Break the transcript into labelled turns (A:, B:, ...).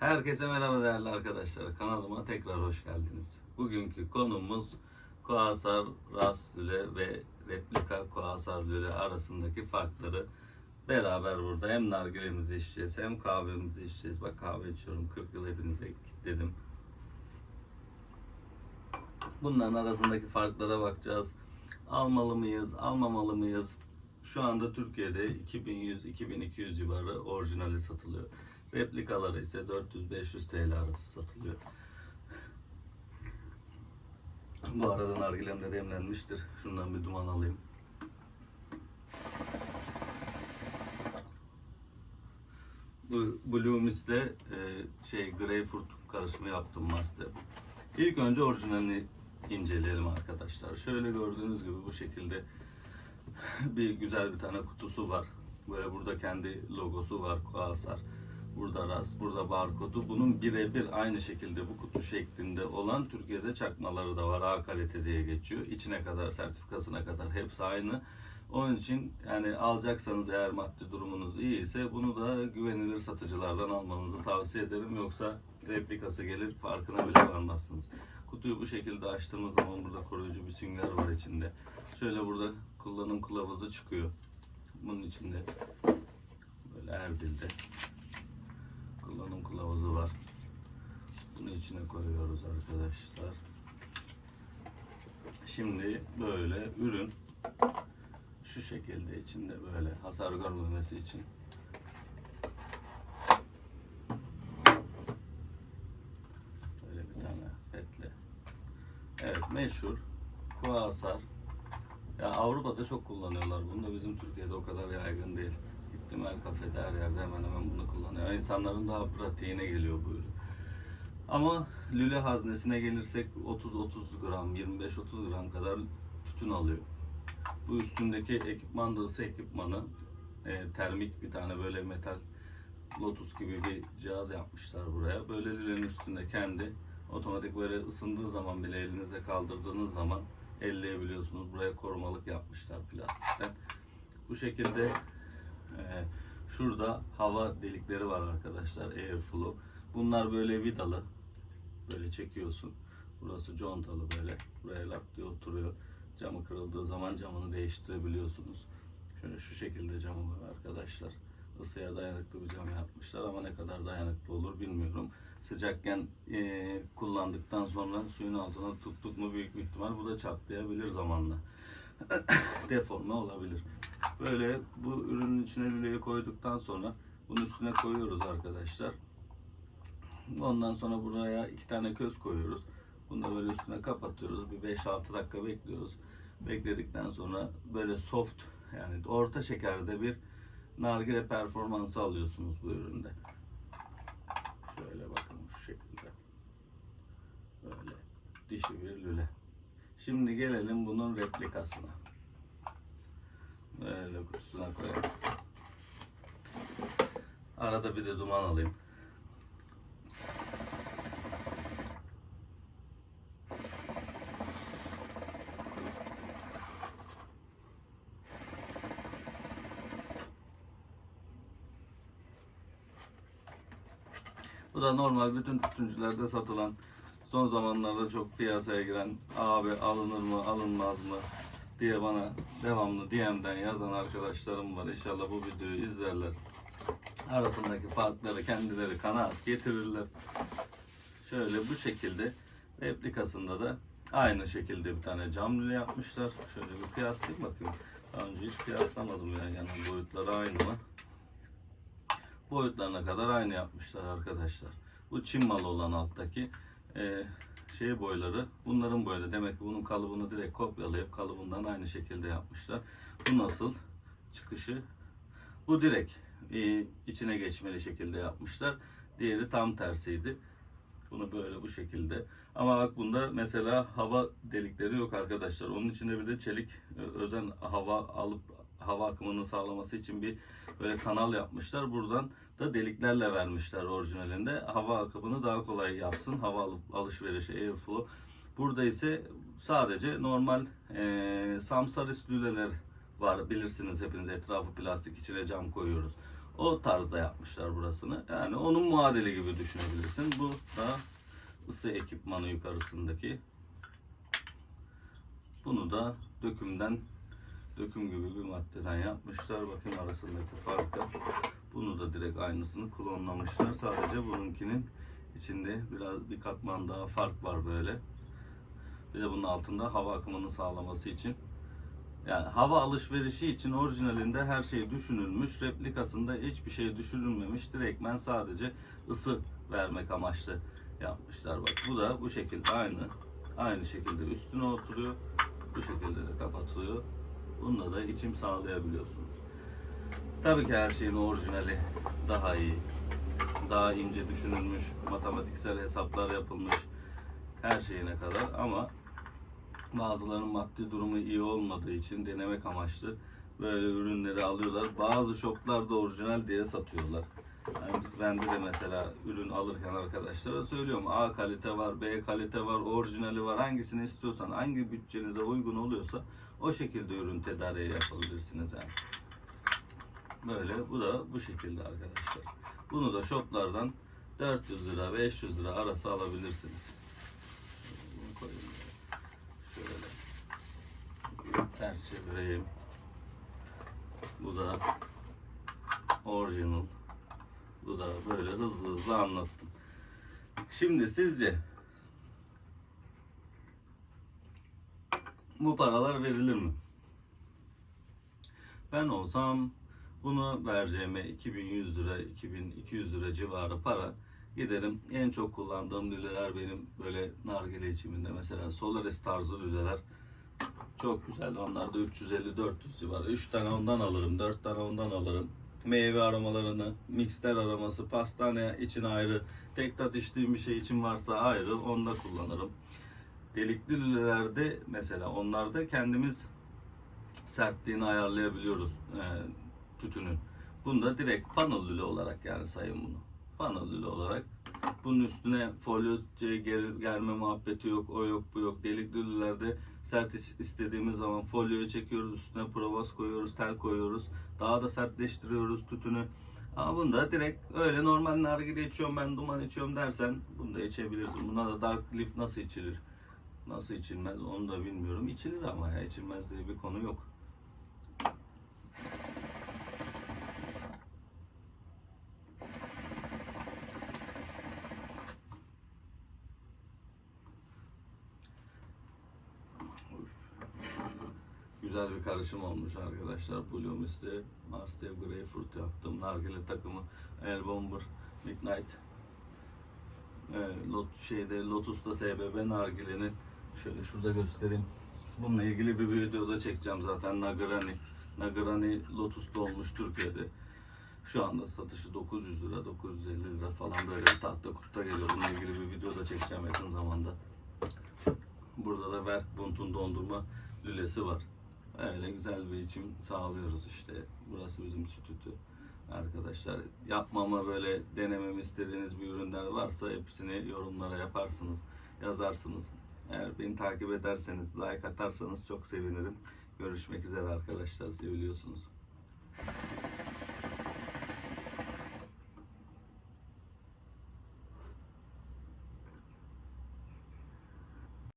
A: Herkese merhaba değerli arkadaşlar. Kanalıma tekrar hoş geldiniz. Bugünkü konumuz Kuasar Ras Lüle ve replika Kuasar Lüle arasındaki farkları beraber burada hem nargilemizi içeceğiz hem kahvemizi içeceğiz. Bak kahve içiyorum. 40 yıl hepinize kilitledim. Bunların arasındaki farklara bakacağız. Almalı mıyız, almamalı mıyız? Şu anda Türkiye'de 2100-2200 civarı orijinali satılıyor. Replikaları ise 400-500 TL arası satılıyor. Bu arada nargilem de demlenmiştir. Şundan bir duman alayım. Bu Blue Mist'le e, şey Greyfurt karışımı yaptım master. İlk önce orijinalini inceleyelim arkadaşlar. Şöyle gördüğünüz gibi bu şekilde bir güzel bir tane kutusu var. Böyle burada kendi logosu var. Kuasar. Burada rast, burada barkodu. Bunun birebir aynı şekilde bu kutu şeklinde olan Türkiye'de çakmaları da var. A kalite diye geçiyor. İçine kadar, sertifikasına kadar hepsi aynı. Onun için yani alacaksanız eğer maddi durumunuz iyi ise bunu da güvenilir satıcılardan almanızı tavsiye ederim. Yoksa replikası gelir farkına bile varmazsınız. Kutuyu bu şekilde açtığımız zaman burada koruyucu bir sünger var içinde. Şöyle burada kullanım kılavuzu çıkıyor. Bunun içinde böyle Erbil'de kullanım kılavuzu var. Bunu içine koyuyoruz arkadaşlar. Şimdi böyle ürün şu şekilde içinde böyle hasar görmemesi için böyle bir tane petle. Evet meşhur kuasar. Ya Avrupa'da çok kullanıyorlar bunu da bizim Türkiye'de o kadar yaygın değil. Gittim her kafede her yerde hemen hemen bunu kullanıyor. İnsanların daha pratiğine geliyor bu ürün. Ama lüle haznesine gelirsek 30-30 gram, 25-30 gram kadar tütün alıyor. Bu üstündeki ekipman da ısı ekipmanı. E, termik bir tane böyle metal Lotus gibi bir cihaz yapmışlar buraya. Böyle lülenin üstünde kendi otomatik böyle ısındığı zaman bile elinize kaldırdığınız zaman elleyebiliyorsunuz. Buraya korumalık yapmışlar plastikten. Bu şekilde e, şurada hava delikleri var arkadaşlar. Airflow. Bunlar böyle vidalı. Böyle çekiyorsun. Burası contalı böyle. Buraya lap diye oturuyor. Camı kırıldığı zaman camını değiştirebiliyorsunuz. Şöyle şu şekilde camı var arkadaşlar. Isıya dayanıklı bir cam yapmışlar ama ne kadar dayanıklı olur bilmiyorum. Sıcakken eee, kullandıktan sonra suyun altına tuttuk mu büyük bir ihtimal bu da çatlayabilir zamanla. Deforme olabilir. Böyle bu ürünün içine lüleyi koyduktan sonra bunun üstüne koyuyoruz arkadaşlar. Ondan sonra buraya iki tane köz koyuyoruz. Bunu da böyle üstüne kapatıyoruz. Bir 5-6 dakika bekliyoruz. Bekledikten sonra böyle soft yani orta şekerde bir nargile performansı alıyorsunuz bu üründe. Şöyle bakın şu şekilde. Böyle dişi bir lüle. Şimdi gelelim bunun replikasına. Böyle kutusuna koyalım. Arada bir de duman alayım. Bu da normal bütün tütüncülerde satılan son zamanlarda çok piyasaya giren abi alınır mı alınmaz mı diye bana devamlı DM'den yazan arkadaşlarım var. İnşallah bu videoyu izlerler. Arasındaki farkları kendileri kanaat getirirler. Şöyle bu şekilde replikasında da aynı şekilde bir tane cam lüle yapmışlar. Şöyle bir kıyaslayayım bakayım. Daha önce hiç kıyaslamadım ya. Yani boyutları aynı mı? boyutlarına kadar aynı yapmışlar arkadaşlar. Bu Çin malı olan alttaki e, şey boyları bunların boyları. Demek ki bunun kalıbını direkt kopyalayıp kalıbından aynı şekilde yapmışlar. Bu nasıl çıkışı? Bu direkt e, içine geçmeli şekilde yapmışlar. Diğeri tam tersiydi. Bunu böyle bu şekilde. Ama bak bunda mesela hava delikleri yok arkadaşlar. Onun içinde bir de çelik e, özen hava alıp hava akımını sağlaması için bir böyle kanal yapmışlar. Buradan da deliklerle vermişler orijinalinde. Hava akımını daha kolay yapsın. Hava alışverişi, airflow. Burada ise sadece normal e, samsaris lüleler var. Bilirsiniz hepiniz etrafı plastik içine cam koyuyoruz. O tarzda yapmışlar burasını. Yani onun muadili gibi düşünebilirsin. Bu da ısı ekipmanı yukarısındaki. Bunu da dökümden döküm gibi bir maddeden yapmışlar. Bakın arasındaki farkı. Bunu da direkt aynısını klonlamışlar. Sadece bununkinin içinde biraz bir katman daha fark var böyle. Bir de bunun altında hava akımını sağlaması için. Yani hava alışverişi için orijinalinde her şey düşünülmüş. Replikasında hiçbir şey düşünülmemiş. Direktmen sadece ısı vermek amaçlı yapmışlar. Bak bu da bu şekilde aynı. Aynı şekilde üstüne oturuyor. Bu şekilde de kapatılıyor. Bununla da içim sağlayabiliyorsunuz. Tabii ki her şeyin orijinali daha iyi. Daha ince düşünülmüş, matematiksel hesaplar yapılmış her şeyine kadar ama bazılarının maddi durumu iyi olmadığı için denemek amaçlı böyle ürünleri alıyorlar. Bazı shoplarda orijinal diye satıyorlar. Yani biz bende de mesela ürün alırken arkadaşlara söylüyorum. A kalite var, B kalite var, orijinali var. Hangisini istiyorsan, hangi bütçenize uygun oluyorsa o şekilde ürün tedariği yapabilirsiniz yani. Böyle bu da bu şekilde arkadaşlar. Bunu da shoplardan 400 lira 500 lira arası alabilirsiniz. Bunu koyayım. Şöyle ters çevireyim. Bu da orijinal. Da böyle hızlı hızlı anlattım. Şimdi sizce bu paralar verilir mi? Ben olsam bunu vereceğime 2100 lira, 2200 lira civarı para giderim. En çok kullandığım lüleler benim böyle nargile içiminde mesela Solaris tarzı lüleler. Çok güzel. Onlar da 350-400 civarı. 3 tane ondan alırım, 4 tane ondan alırım. Meyve aromalarını, mikster aroması, pastane için ayrı, tek tat içtiğim bir şey için varsa ayrı, onda kullanırım. Delikli lülelerde mesela onlarda kendimiz sertliğini ayarlayabiliyoruz e, tütünün. Bunda direkt panel lüle olarak yani sayın bunu. Panel lüle olarak. Bunun üstüne folyo gel- gelme muhabbeti yok, o yok, bu yok. Delikli lülelerde sert is- istediğimiz zaman folyoyu çekiyoruz, üstüne provos koyuyoruz, tel koyuyoruz. Daha da sertleştiriyoruz tütünü. Ama bunda direkt öyle normal nargile içiyorum ben duman içiyorum dersen bunu da içebilirsin. Buna da dark leaf nasıl içilir? Nasıl içilmez onu da bilmiyorum. İçilir ama ya içilmez diye bir konu yok. Güzel bir karışım olmuş arkadaşlar. Blue Mist'te Master Greyfurt yaptım. Nargile takımı El Bomber Midnight e, lot, şeyde Lotus'ta SBB nargilenin şöyle şurada göstereyim. Bununla ilgili bir video da çekeceğim zaten Nagrani. Nagrani Lotus'ta olmuş Türkiye'de. Şu anda satışı 900 lira, 950 lira falan böyle bir tahta kutuda geliyor. Bununla ilgili bir video da çekeceğim yakın zamanda. Burada da Werkbund'un dondurma lülesi var. Öyle güzel bir içim sağlıyoruz işte. Burası bizim stüdyo. Arkadaşlar yapmama böyle denememi istediğiniz bir ürünler varsa hepsini yorumlara yaparsınız, yazarsınız. Eğer beni takip ederseniz, like atarsanız çok sevinirim. Görüşmek üzere arkadaşlar, seviliyorsunuz.